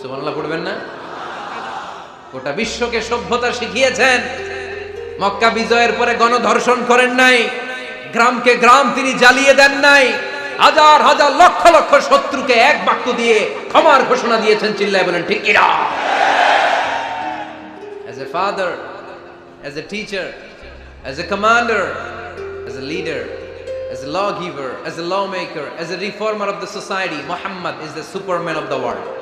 সুবহানাল্লাহ পড়বেন না গোটা বিশ্বকে সভ্যতা শিখিয়েছেন মক্কা বিজয়ের পরে গণধর্ষণ করেন নাই গ্রামকে গ্রাম তিনি জ্বালিয়ে দেন নাই হাজার হাজার লক্ষ লক্ষ শত্রুকে এক বাক্য দিয়ে ক্ষমার ঘোষণা দিয়েছেন চিল্লায় বলেন ঠিক কিনা as a father as a teacher as a commander as a leader as a lawgiver as a lawmaker as a reformer of the society muhammad is the superman of the world